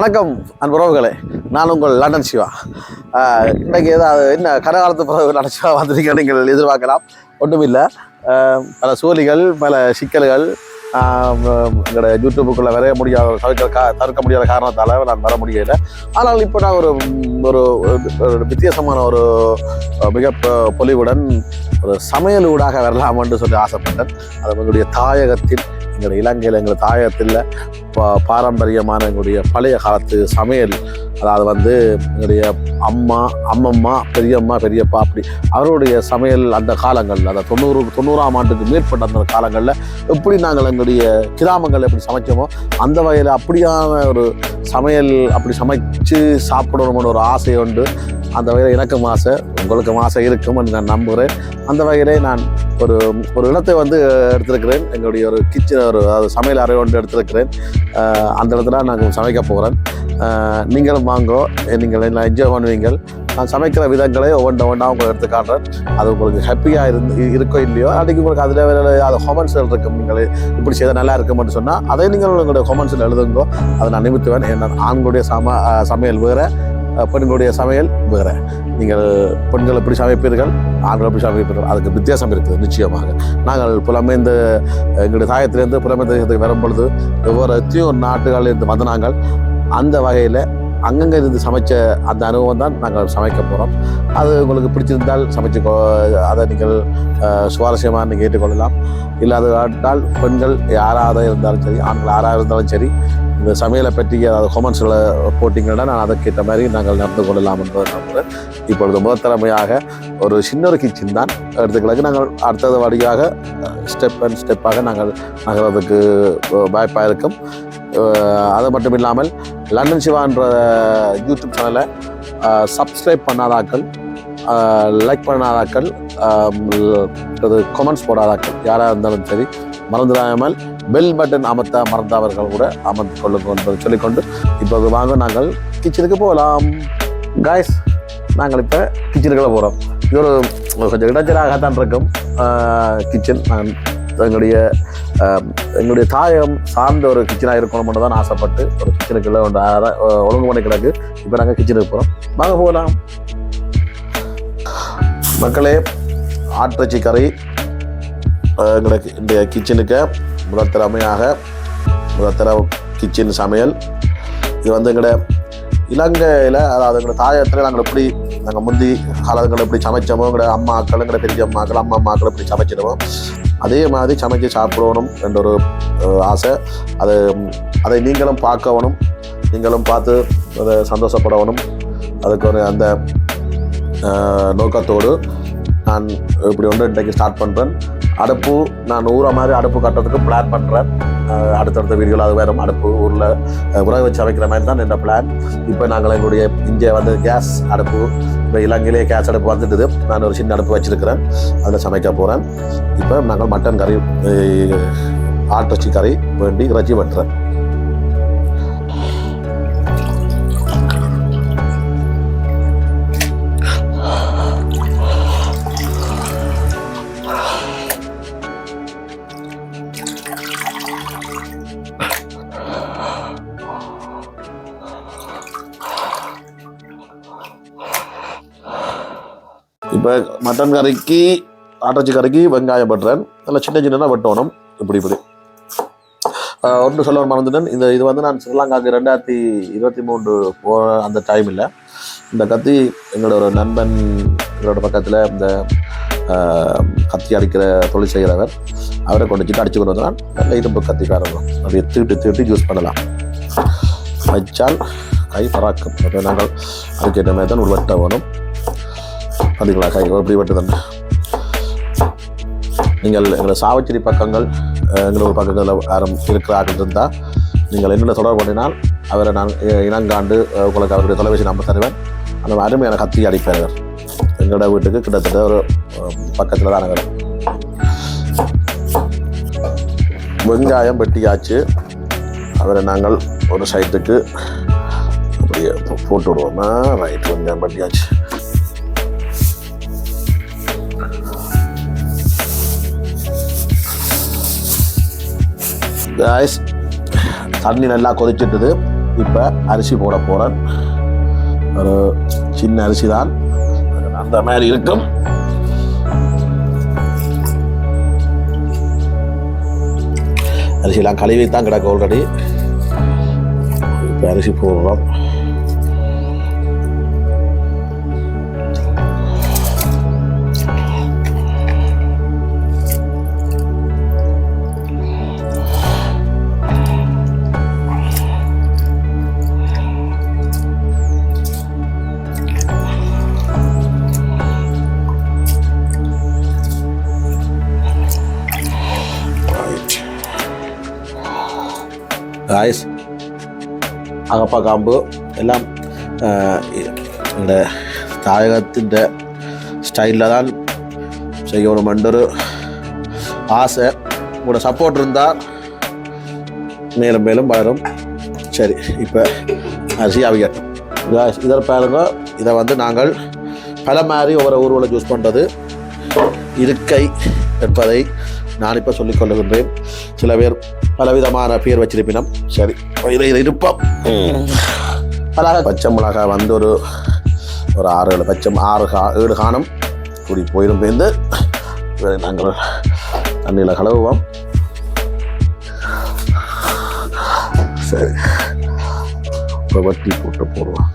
வணக்கம் அன்புறவுகளே நான் உங்கள் லண்டன் சிவா. இன்றைக்கு ஏதாவது என்ன கரகாலத்து பிறகு லண்டன் சிவா வந்திருக்க நீங்கள் எதிர்பார்க்கலாம். ஒன்றுமில்லை இல்லை பல சோழிகள் பல சிக்கல்கள் எங்களோட யூடியூப்புக்குள்ளே வரைய முடியாத தவிர்க்க கா தவிர்க்க முடியாத காரணத்தால் நான் வர முடியலை. ஆனால் இப்போ நான் ஒரு ஒரு வித்தியாசமான ஒரு மிக பொலிவுடன் ஒரு சமையல் ஊடாக வரலாம் என்று சொல்லி ஆசைப்பட்டேன். அது உங்களுடைய தாயகத்தின் எங்களுடைய இலங்கையில் எங்கள் தாயத்தில் பா- பாரம்பரியமான எங்களுடைய பழைய காலத்து சமையல். அதாவது வந்து எங்களுடைய அம்மா அம்மம்மா பெரியம்மா பெரியப்பா அப்படி அவருடைய சமையல் அந்த காலங்களில் அந்த தொண்ணூறு தொண்ணூறாம் ஆண்டுக்கு மேற்பட்ட அந்த காலங்களில் எப்படி நாங்கள் எங்களுடைய கிராமங்கள் எப்படி சமைச்சோமோ அந்த வகையில் அப்படியான ஒரு சமையல் அப்படி சமைச்சு சாப்பிடணும்னு ஒரு ஆசை உண்டு. அந்த வகையில் எனக்கும் ஆசை உங்களுக்கும் ஆசை என்று நான் நம்புகிறேன். அந்த வகையிலே நான் ஒரு ஒரு இடத்தை வந்து எடுத்திருக்கிறேன். எங்களுடைய ஒரு கிச்சன் ஒரு சமையல் அறை ஒன்று எடுத்திருக்கிறேன். அந்த இடத்துல நாங்கள் சமைக்க போகிறேன் நீங்களும் வாங்கோ நீங்கள் எல்லாம் என்ஜாய் பண்ணுவீங்கள். நான் சமைக்கிற விதங்களை ஒவ்வொன்றா ஒன்றா உங்களுக்கு எடுத்து காட்டுறேன். அது உங்களுக்கு ஹாப்பியாக இருந்து இருக்கோ இல்லையோ அன்றைக்கு உங்களுக்கு அதில் வேறு அது ஹொமன்ஸில் இருக்கும். நீங்கள் இப்படி செய்தால் நல்லா இருக்கும்னு சொன்னால் அதை நீங்கள் உங்களுடைய ஹொமன்ஸில் எழுதுங்கோ. அதை நான் நிமித்துவேன். ஏன்னா ஆண்களுடைய சம சமையல் வேறு பெண்களுடைய சமையல் வேறு. நீங்கள் பெண்கள் எப்படி சமைப்பீர்கள் ஆண்கள் எப்படி சமைப்பீர்கள் அதுக்கு வித்தியாசம் இருக்குது நிச்சயமாக. நாங்கள் புலமைந்த எங்களுடைய தாயத்திலேருந்து புலமைந்த தேசத்துக்கு வரும் பொழுது ஒவ்வொரு எத்தையும் நாட்டுகளில் இருந்து வந்த நாங்கள் அந்த வகையில் அங்கங்கே இருந்து சமைச்ச அந்த அனுபவம் தான் நாங்கள் சமைக்க போகிறோம் அது உங்களுக்கு பிடிச்சிருந்தால் சமைச்சு கொ- அதை நீங்கள் சுவாரஸ்யமாக நீங்கள் ஏற்றுக்கொள்ளலாம். இல்லாத பெண்கள் யாராக இருந்தாலும் சரி ஆண்கள் யாராக இருந்தாலும் சரி இந்த சமையலை பற்றி அதாவது கொமெண்ட்ஸில் போட்டிங்கன்னா நான் அதற்கேற்ற மாதிரி நாங்கள் நடந்து கொள்ளலாம் என்பதை நம்புகிறேன் இப்பொழுது முதல் தலைமையாக ஒரு சின்ன ஒரு கிச்சன் தான் எடுத்துக்களுக்கு நாங்கள் அடுத்தது வழியாக ஸ்டெப் அண்ட் ஸ்டெப்பாக நாங்கள் நகர்றதுக்கு வாய்ப்பாக இருக்கும். அது மட்டும் இல்லாமல் லண்டன் சிவான்ற யூடியூப் சேனலை சப்ஸ்கிரைப் பண்ணாதாக்கள் லைக் பண்ணாதாக்கள் கமெண்ட்ஸ் போடாதாக்கள் யாராக இருந்தாலும் சரி மறந்துடாமல் பெல் பட்டன் அமர்த்த மறந்தவர்கள் கூட அமர்ந்து கொள்ளுங்கள் என்பது சொல்லிக்கொண்டு இப்போது வாங்க நாங்கள் கிச்சனுக்கு போகலாம். காய்ஸ் நாங்கள் இப்போ கிச்சனுக்குள்ளே போகிறோம் இது ஒரு கொஞ்சம் இடைஞ்சலாகத்தான் இருக்கும். கிச்சன் நான் எங்களுடைய எங்களுடைய தாயம் சார்ந்த ஒரு கிச்சனாக இருக்கணும்னு தான் ஆசைப்பட்டு ஒரு கிச்சனுக்குள்ளே ஒன்று அற- ஒழுங்கு பண்ணி கிடக்கு. இப்போ நாங்கள் கிச்சனுக்கு போகிறோம் வாங்க போகலாம். மக்களே ஆட்டிறைச்சி கறி எங்களுக்கு இந்த கிச்சனுக்கு முதல் திறமையாக முதல் கிச்சன் சமையல். இது வந்து எங்களோட இலங்கையில் அதாவது எங்களோட தாயத்தில் நாங்கள் எப்படி நாங்கள் முந்தி காலங்கள் எப்படி சமைச்சோமோ எங்களோட அம்மாக்கள் எங்களோட பெரிய அம்மாக்கள் அம்மா அம்மாக்கள் எப்படி சமைச்சிடுவோம் அதே மாதிரி சமைச்சு சாப்பிடணும் என்ற ஒரு ஆசை. அது அதை நீங்களும் பார்க்கணும் நீங்களும் பார்த்து அதை சந்தோஷப்படணும் அதுக்கு ஒரு அந்த நோக்கத்தோடு நான் இப்படி ஒன்று இன்றைக்கு ஸ்டார்ட் பண்ணுறேன் அடுப்பு நான் நூறு மாதிரி அடுப்பு கட்டுறதுக்கு பிளான் பண்ணுறேன் அடுத்தடுத்த வீடுகள் அது வேறும் அடுப்பு ஊரில் உறவு வச்சு சமைக்கிற மாதிரி தான் என்ற பிளான் இப்போ நாங்கள் எங்களுடைய இங்கே வந்து கேஸ் அடுப்பு இப்போ இலங்கையிலே கேஸ் அடுப்பு வந்துட்டுது. நான் ஒரு சின்ன அடுப்பு வச்சிருக்கிறேன். அதில் சமைக்க போகிறேன் இப்போ நாங்கள் மட்டன் கறி அஹ், வச்சு கறி வேண்டி இறைச்சி வெட்டுறேன். இப்போ மட்டன் கறிக்கு ஆட்டச்சி கறிக்கு வெங்காயம் வெட்டுறேன். நல்லா சின்ன சின்னதாக வெட்டணும். இப்படி இப்படி. ஒன்று சொல்ல மறந்துட்டேன். இந்த இது வந்து நான் ஸ்ரீலங்காவுக்கு ரெண்டாயிரத்தி இருபத்தி மூன்று போகிற அந்த டைமில் இந்த கத்தி எங்களோட ஒரு நண்பன் எங்களோட பக்கத்தில் இந்த கத்தி அடிக்கிற தொழில் செய்கிறவர் அவரை கொண்டு வச்சுட்டு அடிச்சு கொண்டு வந்தான் நல்ல இரும்பு கத்தி தான் அப்படியே தீட்டு தீட்டு யூஸ் பண்ணலாம். வச்சால் கை பராக்கும் அப்போ நாங்கள் அதுக்கேற்ற மாதிரி தான் ஒரு வேணும். பார்த்தீங்களா கை நீங்கள் எங்களை சாவச்சேரி பக்கங்கள் எங்களோட பக்கங்களில் யாரும் இருக்கிற இருந்தால் நீங்கள் என்னென்ன தொடர்பு பண்ணினால் அவரை நான் இனங்காண்டு உங்களுக்கு அவருடைய தொலைபேசி நம்பர் தருவேன். அந்த அருமையான கத்தி அடிப்பார் எங்களோட வீட்டுக்கு கிட்டத்தட்ட ஒரு பக்கத்தில் தான் நகரம் வெங்காயம் வெட்டியாச்சு. அவரை நாங்கள் ஒரு சைட்டுக்கு அப்படியே போட்டு விடுவோமா ரைட் வெங்காயம் வெட்டியாச்சு. தண்ணி நல்லா கொதிச்சிட்டுது இப்போ அரிசி போட போகிறேன் ஒரு சின்ன அரிசி தான் அந்த மாதிரி இருக்கும். அரிசியெல்லாம் கழுவி தான் கிடக்கு ஆல்ரெடி இப்போ அரிசி போடுறோம். காய்ஸ் அகப்பா காம்பு எல்லாம் இந்த தாயகத்தின் ஸ்டைலில் தான் செய்யணும் ஒரு ஆசை உங்களோட சப்போர்ட் இருந்தால் மேலும் மேலும் வளரும் சரி இப்போ அரிசி அவியட்டும் இதில் பாருங்க இதை வந்து நாங்கள் பல மாதிரி ஒவ்வொரு ஊர்வலம் யூஸ் பண்ணுறது இருக்கை என்பதை நான் இப்போ சொல்லிக்கொள்ளுகின்றேன் சில பேர் பலவிதமான பேர் வச்சிருப்பினம். சரி. இதை இதை இருப்போம். அழகாக பச்சை மிளகாய் வந்து ஒரு ஒரு ஆறு ஏழு பச்சை ஆறு கா ஏழு காணும். கூடி போயிடும் பேருந்து இதை நாங்கள் தண்ணியில் கழுவுவோம். சரி. இப்போ வட்டி போட்டு போடுவோம்.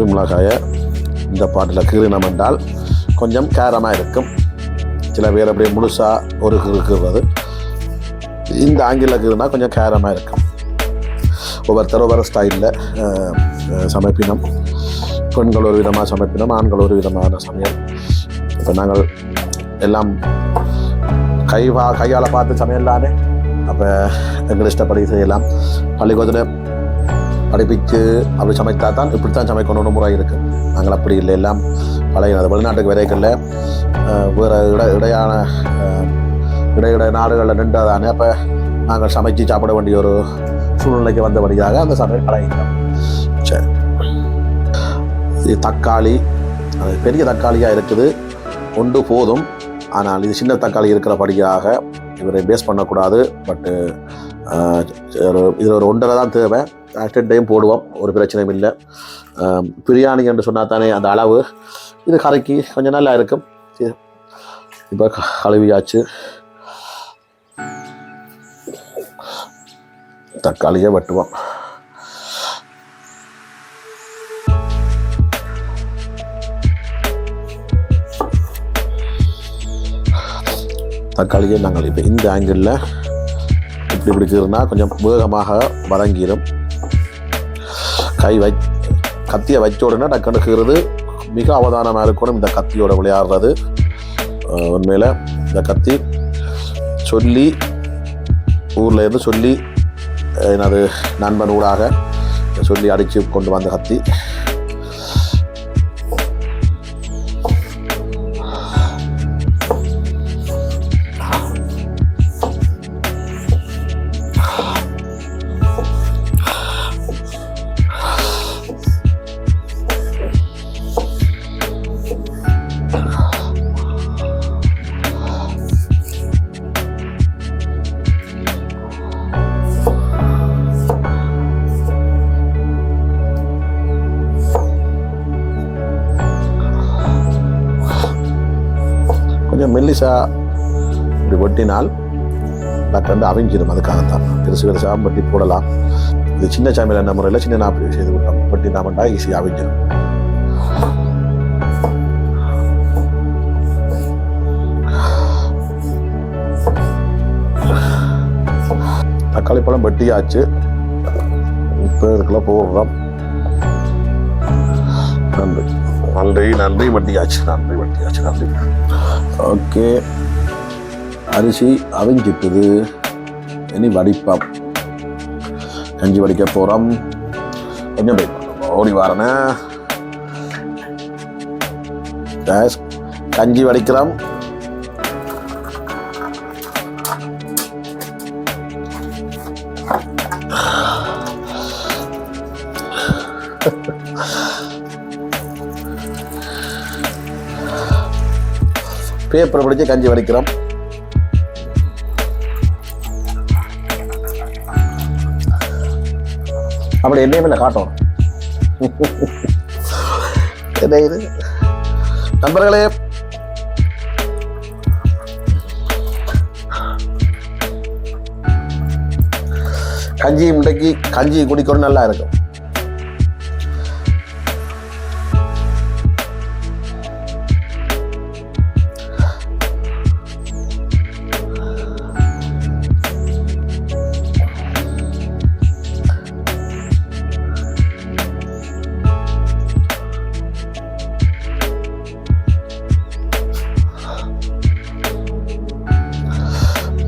வந்து மிளகாயை இந்த பாட்டில் கீறினோம் என்றால் கொஞ்சம் காரமாக இருக்கும். சில பேர் அப்படியே முழுசாக ஒரு கீறு இந்த ஆங்கில கீறுனா கொஞ்சம் காரமாக இருக்கும். ஒவ்வொருத்தர் ஒவ்வொரு ஸ்டைலில் சமைப்பினம். பெண்கள் ஒரு விதமாக சமைப்பினம் ஆண்கள் ஒரு விதமான சமையல். இப்போ நாங்கள் எல்லாம் கை வா கையால் பார்த்து சமையல் தானே? அப்போ எங்கள் இஷ்டப்படி செய்யலாம். பள்ளிக்கூடத்தில் படிப்பிச்சு அப்படி சமைத்தா தான் இப்படி தான் சமைக்கணும்னு முறை இருக்குது நாங்கள் அப்படி இல்லை. எல்லாம் பழைய அது வெளிநாட்டுக்கு விரைகளில் வேறு இட இடையான இடையிட இட இட நாடுகளில் நின்றதானே அப்போ நாங்கள் சமைச்சு சாப்பிட வேண்டிய ஒரு சூழ்நிலைக்கு வந்தபடியாக அந்த சமையல் பழகிட்டோம் சரி. இது தக்காளி. அது பெரிய தக்காளியாக இருக்குது. ஒன்று போதும். ஆனால் இது சின்ன தக்காளி இருக்கிறபடியாக இவரை பேஸ் பண்ணக்கூடாது. பட்டு இதில் ஒரு ஒன்றரை தான் தேவை. அட் போடுவோம். ஒரு பிரச்சனையும் இல்லை. பிரியாணி என்று சொன்னால் தானே அந்த அளவு. இது கரைக்கு கொஞ்சம் நல்லா இருக்கும். இப்போ கழுவியாச்சு. தக்காளியை வெட்டுவோம். தக்காளியை நாங்கள் இப்போ இந்த ஆங்கிளில் இப்படி பிடிச்சிருந்தால் கொஞ்சம் வேகமாக வதங்கிடும் கை வை கத்தியை வச்ச உடனே டக்குன்னு மிக அவதானமாக இருக்கணும். இந்த கத்தியோட விளையாடுறது. உண்மையில் இந்த கத்தி சொல்லி ஊரில் இருந்து சொல்லி எனது நண்பன் ஊடாக சொல்லி அடித்து கொண்டு வந்த கத்தி. பெருசாக மெல்லிசா இப்படி வெட்டினால் வந்து அவிஞ்சிடும் அதுக்காகத்தான் பெருசு பெருசாக வெட்டி போடலாம். இது சின்ன சாமியில் என்ன முறையில் சின்ன நாற்பது செய்து விட்டோம். வெட்டினாமண்டா ஈஸியாக அவிஞ்சிடும். தக்காளி பழம் வெட்டியாச்சு. இப்போ இதுக்குள்ள போடுறோம். நன்றி. நன்றி நன்றி. வட்டியாச்சு. நன்றி வட்டியாச்சு. நன்றி. ஓகே. அரிசி அவிஞ்சிட்டுது இனி வடிப்பம் கஞ்சி வடிக்க போகிறோம் கொஞ்சம் போய் ஓடி வரனே. கஞ்சி வடிக்கிறோம். பேப்பரை பிடிச்சி கஞ்சி வடிக்கிறோம். அப்படி என்னையுமே இல்லை காட்டும். என்ன இது? நண்பர்களே கஞ்சி முட்டைக்கு கஞ்சி குடிக்கணும் நல்லா இருக்கும்.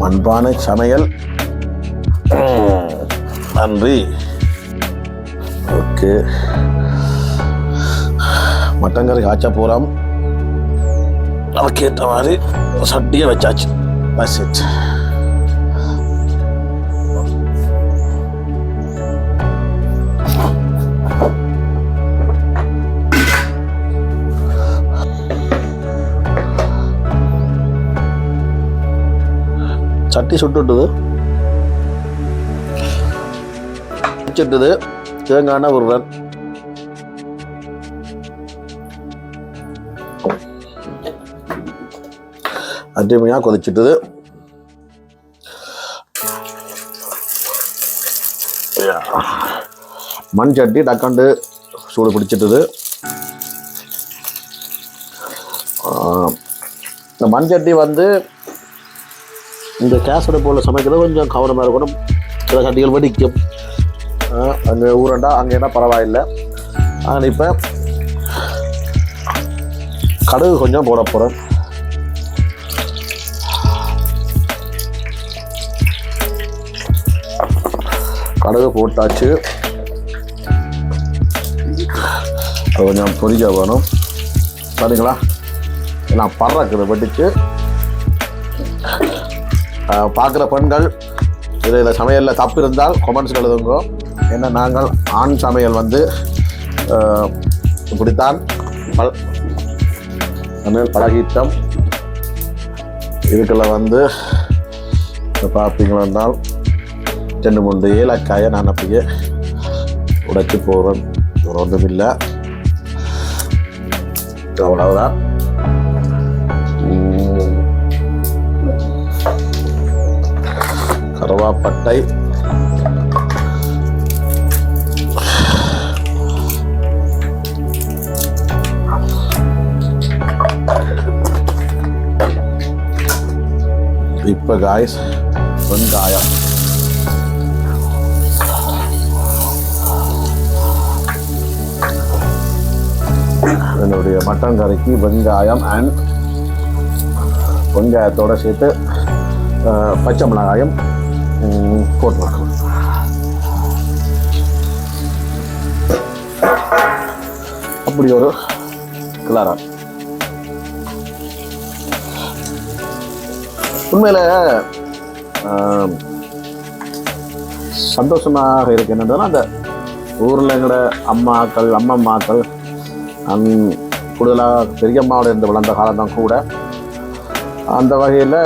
மண்பானை சமையல். நன்றி. ஓகே. மட்டன் கறி காய்ச்ச போகிறோம் அதுக்கேற்ற மாதிரி சட்டியை வச்சாச்சு. பஸ் தட்டி சுட்டுட்டுது. வச்சுட்டுது. தேங்காய் எண்ணெய் உருவன் அடிமையாக கொதிச்சிட்டுது மண் சட்டி டக்காண்டு சூடு பிடிச்சிட்டுது. இந்த மண் சட்டி வந்து இந்த கேஸ் அடுப்பில் சமைக்கிறது கொஞ்சம் கவனமாக இருக்கணும். சில சட்டிகள் வெடிக்கும். அங்கே ஊரண்டா அங்கேனா பரவாயில்லை. ஆனால் இப்போ கடுகு கொஞ்சம் போட போகிறேன் கடுகு போட்டாச்சு. கொஞ்சம் பொரிக்க வேணும். சரிங்களா? நான் பறக்குது வெடிச்சு. பார்க்குற பெண்கள் இதில் சமையலில் தப்பு இருந்தால் கொமெண்ட்ஸ் எழுதுங்க. ஏன்னா நாங்கள் ஆண் சமையல் வந்து இப்படித்தான் பல் சமையல் பழகிட்டோம் இதுக்குள்ள வந்து பார்த்தீங்கன்னா ரெண்டு மூன்று ஏலக்காயை நான் அப்படியே உடைச்சி போகிறேன் ஒன்றும் இல்லை. அவ்வளவுதான். கருவாப்பட்டை இப்போ காய்ஸ் வெங்காயம் என்னுடைய மட்டன் கறிக்கு வெங்காயம் அண்ட் வெங்காயத்தோட சேர்த்து அஹ், பச்சை மிளகாயம் ம், போட்டுருக்கோம் அப்படி ஒரு கலரா உண்மையில சந்தோஷமாக இருக்கு என்னன்னா அந்த ஊரில் எங்களோட அம்மாக்கள் அம்மம்மாக்கள் கூடுதலாக பெரியம்மாவோட இருந்து வளர்ந்த காலம் கூட. அந்த வகையில்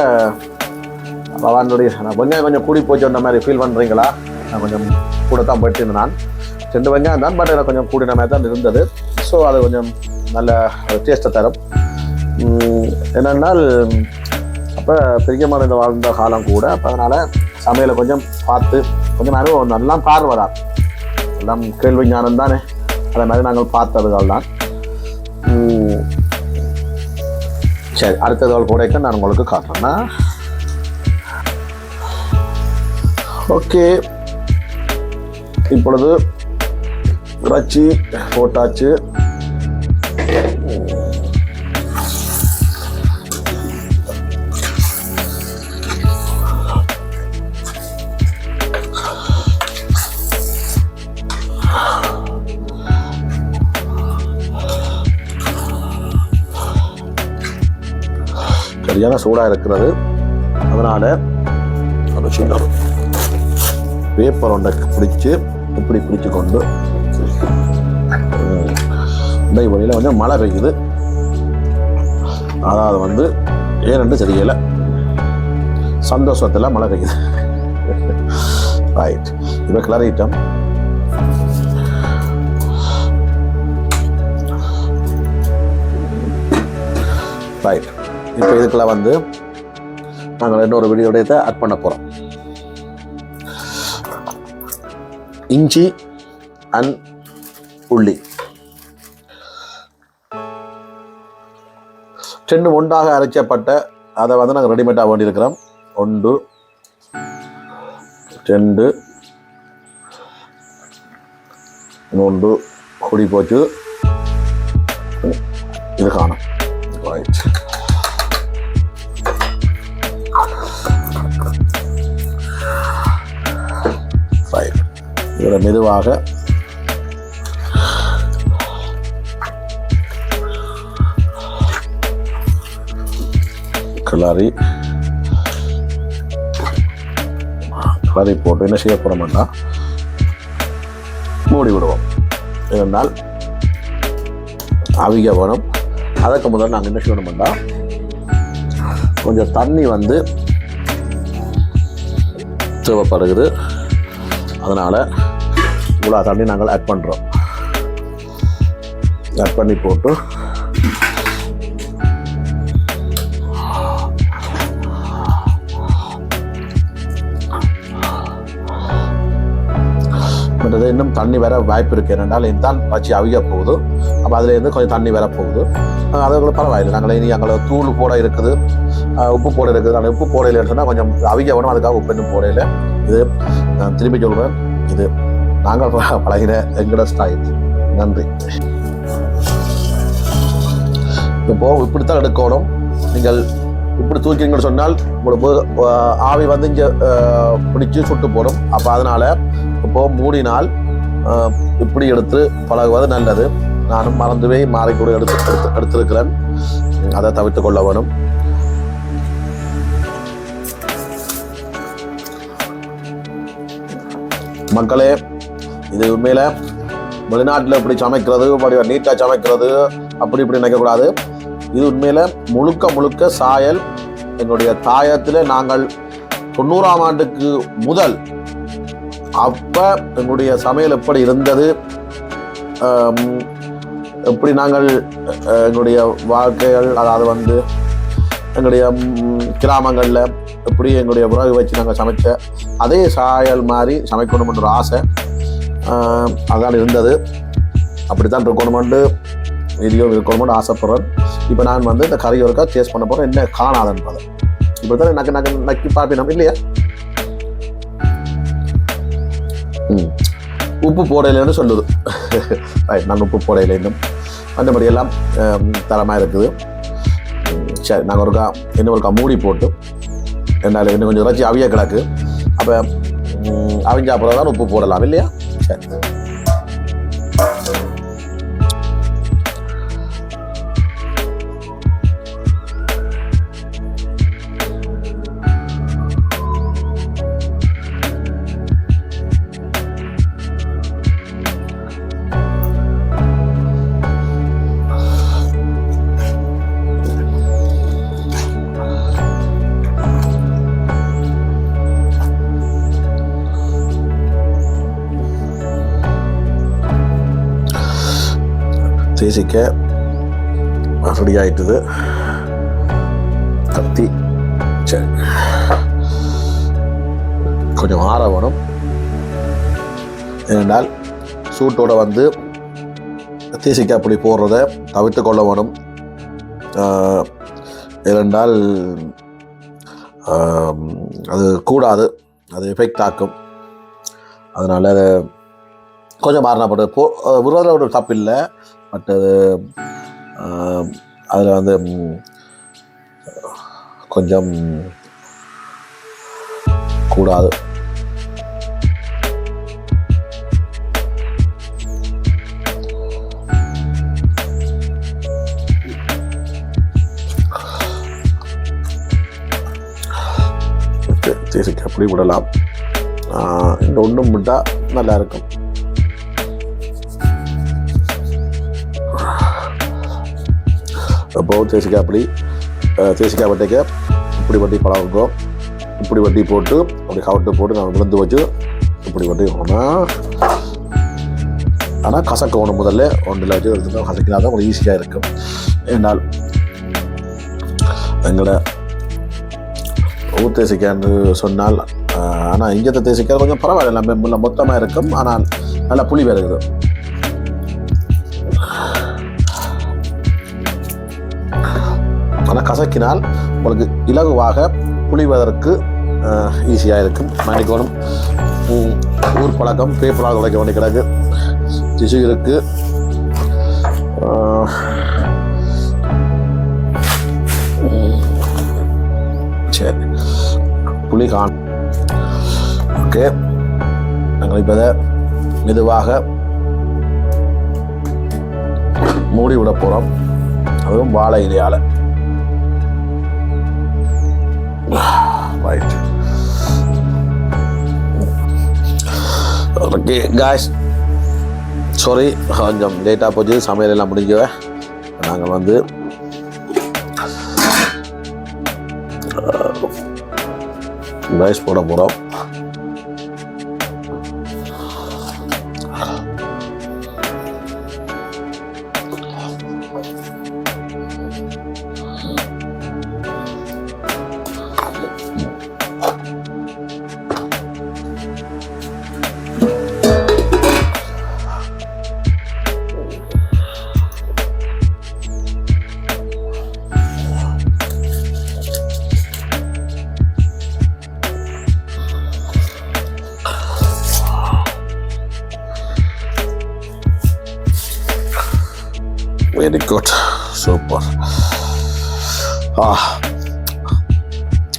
பவானுடைய நான் கொஞ்சம் கொஞ்சம் கூடி போச்சுன்ற மாதிரி ஃபீல் பண்ணுறீங்களா நான் கொஞ்சம் கூட தான் போயிட்டு இருந்தேன் நான். ரெண்டு வெங்காயம் தான் பட் எனக்கு கொஞ்சம் கூடின மாதிரி தான் இருந்தது. ஸோ அது கொஞ்சம் நல்ல டேஸ்ட்டை தரும். என்னென்னால் அப்போ பெரிய இந்த வாழ்ந்த காலம் கூட அப்போ அதனால் சமையலை கொஞ்சம் பார்த்து கொஞ்சம் அனுபவம் நல்லா பார்வதா எல்லாம் கேள்வி ஞானம் தானே. அதே மாதிரி நாங்கள் பார்த்ததுகள் தான். சரி அடுத்தது கூடைக்க நான் உங்களுக்கு காட்டுறேன்னா ஓகே. இப்பொழுது இறைச்சி போட்டாச்சு. சரியான சூடாக இருக்கிறது. அதனால் ஒரு சின்ன பேப்பர் ஒன்றை பிடிச்சி இப்படி பிடிச்சு கொண்டு. உம், இந்த வழியில் வந்து மழை பெய்யுது. அதாவது வந்து ஏனென்று தெரியல. சந்தோஷத்தில் மழை பெய்யுது. ரைட் இப்போ கிளறிட்டோம். ரைட் இப்போ இதுக்குள்ள வந்து நாங்கள் இன்னொரு வீடியோடயத்தை ஆட் பண்ண போகிறோம் இஞ்சி அண்ட் உள்ளி. ரெண்டு ஒன்றாக அரைச்சப்பட்ட அதை வந்து நாங்கள் ரெடிமேடாக வேண்டியிருக்கிறோம். ஒன்று ரெண்டு மூன்று குடி போச்சு. இது காணும். ரைட் ரைட் இதில் மெதுவாக. கிளறி. கிளறி போட்டு என்ன செய்ய போகிறோம்னா மூடி விடுவோம். இருந்தால் அவிக வரும். அதற்கு முதல்ல நாங்கள் என்ன செய்யணும்னா கொஞ்சம் தண்ணி வந்து தேவைப்படுகிறது. அதனால் இவ்வளோ தண்ணி நாங்கள் ஆட் பண்ணுறோம் ஆட் பண்ணி போட்டு. இன்னும் தண்ணி வர வாய்ப்பு இருக்கு. ஏனென்றால் இதுதான் பச்சி அவிய போகுது. அப்போ அதுலேருந்து கொஞ்சம் தண்ணி வர போகுது. அதுக்குள்ள பரவாயில்லை. நாங்கள் இனி எங்களை தூள் போட இருக்குது. உப்பு போட இருக்குது. அந்த உப்பு போடையில் சொன்னால் கொஞ்சம் அவிய வேணும். அதுக்காக உப்பு இன்னும் போடையில் இது நான் திரும்பி சொல்கிறேன் இது நாங்கள் பழகின எங்களோட ஸ்டைல் நன்றி. இப்போ இப்படித்தான் எடுக்கணும். நீங்கள் இப்படி தூக்கிங்கன்னு சொன்னால் உங்களுக்கு ஆவி வந்து இங்கே பிடிச்சி சுட்டு போடும். அப்போ அதனால் இப்போ மூடினால் இப்படி எடுத்து பழகுவது நல்லது. நானும் மறந்துவே மாறி எடுத்து எடுத்து எடுத்திருக்கிறேன். அதை தவிர்த்து கொள்ள வேணும். மக்களே இது உண்மையில வெளிநாட்டில் இப்படி சமைக்கிறது இப்படி நீட்டாக சமைக்கிறது அப்படி இப்படி நினைக்கக்கூடாது. இது உண்மையில் முழுக்க முழுக்க சாயல் எங்களுடைய தாயத்தில் நாங்கள் தொண்ணூறாம் ஆண்டுக்கு முதல் அப்போ எங்களுடைய சமையல் எப்படி இருந்தது எப்படி நாங்கள் எங்களுடைய வாழ்க்கைகள் அதாவது வந்து எங்களுடைய கிராமங்களில் எப்படி எங்களுடைய உறவு வச்சு நாங்கள் சமைச்ச அதே சாயல் மாதிரி சமைக்கணும்ன்ற ஒரு ஆசை. அதான் இருந்தது. அப்படித்தான் இருக்கணுமெண்டு வீடியோ இருக்கணுமெண்டு ஆசைப்படுறேன். இப்போ நான் வந்து இந்த கறி ஒருக்கா டேஸ்ட் பண்ண போகிறேன் என்ன காணாதுன்றதை. இப்படி தான் நக்கு நக்கு நக்கி பார்ப்பினோம் இல்லையா? ம். உப்பு போடையிலன்னு சொல்லுது. ரைட் நான் உப்பு போடையில இன்னும். அந்த எல்லாம் தரமாக இருக்குது. சரி நாங்கள் ஒருக்கா இன்னும் ஒருக்கா மூடி போட்டு என்னால் இன்னும் கொஞ்சம் இறைச்சி அவிய கிடக்கு. அப்போ அவிஞ்ச அப்புறம் தான் உப்பு போடலாம் இல்லையா? சரி தேசிக்க ரெடி ஆயிட்டுது. கத்தி சரி. கொஞ்சம் ஆற வேணும். ஏனென்றால் சூட்டோட வந்து தேசிக்காய் அப்படி போடுறத தவிர்த்து கொள்ள வேணும். ஏனென்றால் அது கூடாது. அது எஃபெக்ட் ஆக்கும். அதனால் அதை கொஞ்சம் மாறினப்பட்டு போ விரோத ஒரு தப்பு இல்லை. பட் அது அதில் வந்து கொஞ்சம் கூடாது. தேசிக்கு அப்படி விடலாம். இந்த ஒன்றும் விட்டால் நல்லா இருக்கும் அப்போ தேசிக்காய் தேசிக்காய் வட்டைக்க இப்படி வட்டி பழகுங்கோ இப்படி வட்டி போட்டு அப்படி கவட்டு போட்டு நான் விழுந்து வச்சு இப்படி வட்டி ஆனால் ஆனால் கசக்கணும் முதல்ல ஒன்றில் வச்சு எடுத்துட்டோம் கசக்கினா தான் கொஞ்சம் ஈஸியாக இருக்கும். ஏன்னால் எங்களோட ஊர் தேசிக்கான்னு சொன்னால் ஆனால் இங்கே தேசிக்காய் கொஞ்சம் பரவாயில்ல எல்லாமே மொத்தமாக இருக்கும். ஆனால் நல்லா புளி வருகுது ஆனால் கசக்கினால் உங்களுக்கு இலகுவாக புளிவதற்கு ஈஸியாக இருக்கும். மன்னிக்கணும். ஊர் பழக்கம் பேப்பராக உடைக்க வேண்டிய கிடக்கு. திசு இருக்கு. சரி. புளி காண் ஓகே. நாங்கள் இப்போ இதை மெதுவாக மூடி விட போகிறோம் அதுவும் வாழை இலையால். ஓகே காய்ஸ் சாரி கொஞ்சம் லேட்டாக போச்சு சமையல் எல்லாம் முடிஞ்சவ நாங்கள் வந்து ரைஸ் போட போகிறோம் ஆ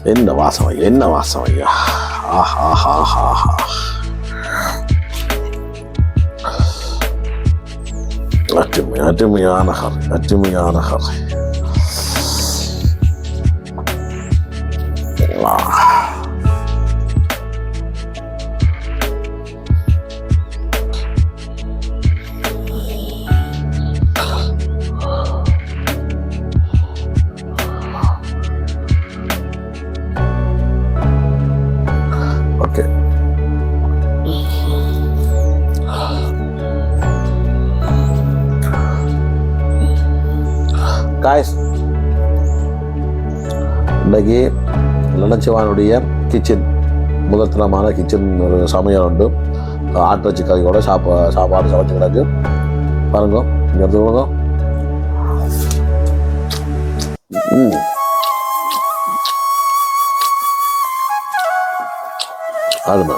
என்ன வாசம் ஐயா என்ன வாசம் ஐயா ஆஹா ஆஹா ஆஹா அருமை அருமையான கரை அருமையான இன்றைக்கு லனச்சிவானுடைய கிச்சன் முதல்தனமான கிச்சன் ஒரு சமையல் உண்டு. ஆட்டிறச்சி கறியோட சாப்பா சாப்பாடு சமைச்சு கிடக்கு. பாருங்க இங்கே எடுத்து கொடுங்க. ம். அருமை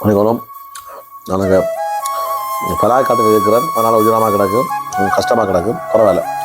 மணிக்கோணம் நாங்கள் பலாக்காட்டுக்கு இருக்கிறேன். அதனால் உயரமாக கிடக்கும் கஷ்டமாக கிடக்கும் பரவாயில்ல.